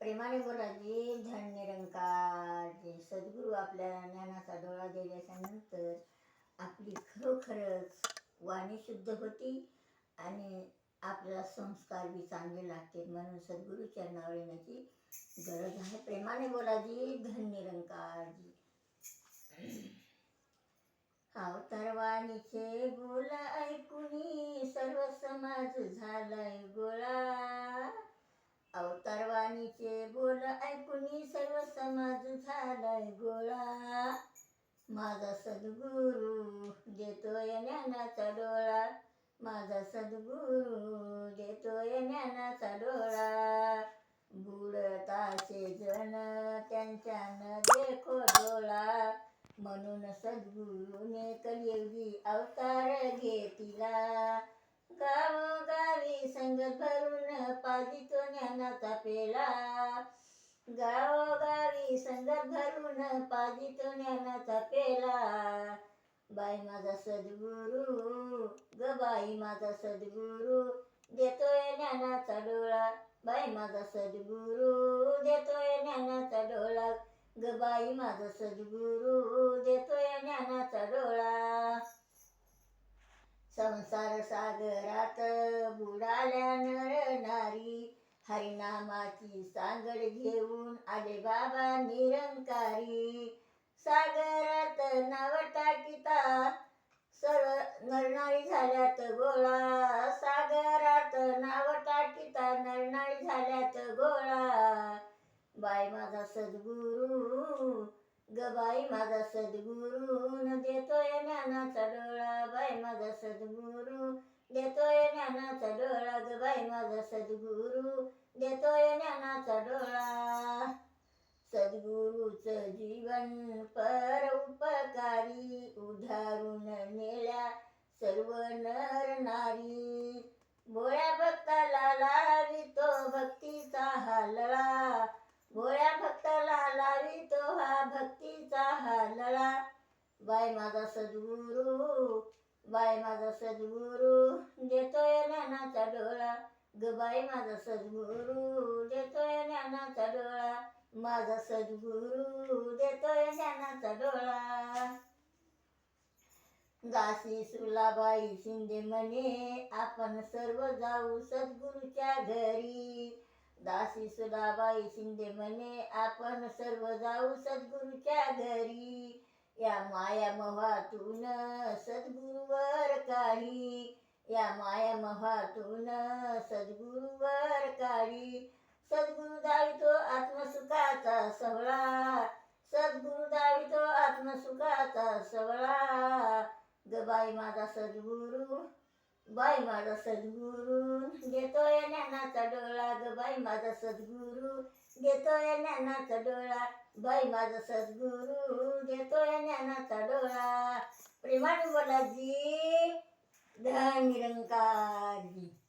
प्रेमाने बोलाजी धन निरंकार जे सद्गुरू आपल्या ज्ञानाचा डोळा दिल्याच्या नंतर आपली खरोखरच वाणी शुद्ध होती आणि आपल्याला संस्कार बी चांगले लागते म्हणून सद्गुरू चरणावर येण्याची गरज आहे. प्रेमाने बोलाजी धन निरंकारजी अवतारवाणीचे बोला ऐकुनी सर्व समाज झालाय गोळा. अवतारवाणीचे बोल ऐकुनी सर्व समाज झालाय गोळा. माझा सद्गुरू देतोय ज्ञानाचा डोळा. माझा सद्गुरू देतोय ज्ञानाचा डोळा. बुडताचे जण त्यांच्या न देखो डोळा. म्हणून सद्गुरूने कलियुगी अवतार घेतला गावोगावी संगत भरून पाजितो ज्ञानाचा पेला गावोगावी संगत भरून पाजितो ज्ञानाचा पेला बाई माझा सद्गुरू ग बाई माझा सद्गुरू देतोय ज्ञानाचा डोळा. बाई माझा सद्गुरू देतोय ज्ञानाचा डोळा. ग बाई माझा सद्गुरू देतोय ज्ञानाचा डोळा. संसार सागरात बुडाल्या नर नारी. हरिनामाची सांगड घेऊन आले बाबा निरंकारी. सागरात नाव टाकिता सर्व नरनाळी झाल्यात गोळा. सागरात नाव टाकिता नरनाळी झाल्यात गोळा. बाय माझा सद्गुरू गबाई माझा सद्गुरू न देतोय ज्ञानाचा डोळा. बाई माझा सद्गुरू देतोय ज्ञानाचा डोळा. गबाई माझा सद्गुरू देतोय ज्ञानाचा डोळा. सद्गुरूच जीवन पर उपकारी उधारून नेल्या सर्व नर नारी. भोळ्या भक्ताला लावितो भक्तीचा हा बाय माझा सद्गुरू बाय माझा सद्गुरू देतोय ज्ञानाचा डोळा. ग बाई माझा सद्गुरू देतोय ज्ञानाचा डोळा. माझा सद्गुरू देतोय ज्ञानाचा डोळा. दासी सुलाबाई शिंदे म्हणे आपण सर्व जाऊ सद्गुरूच्या घरी. दासी सुलाबाई शिंदे म्हणे आपण सर्व जाऊ सद्गुरूच्या घरी. या माया मोहातून सद्गुरूवर काढी या माया मोहातून सद्गुरुवर काढी सद्गुरु दावितो आत्मसुखाचा सवळा. सद्गुरु दावितो आत्मसुखाचा सवळा. ग बाई माझा सद्गुरु. बाई माझा सद्गुरू देतोय ज्ञानाचा डोळा ग बाई माझा सद्गुरू. देतोय ज्ञानाचा डोळा बाई माझा सद्गुरू. देतोय ज्ञानाचा डोळा प्रेमाने बोला धन निरंकार. जी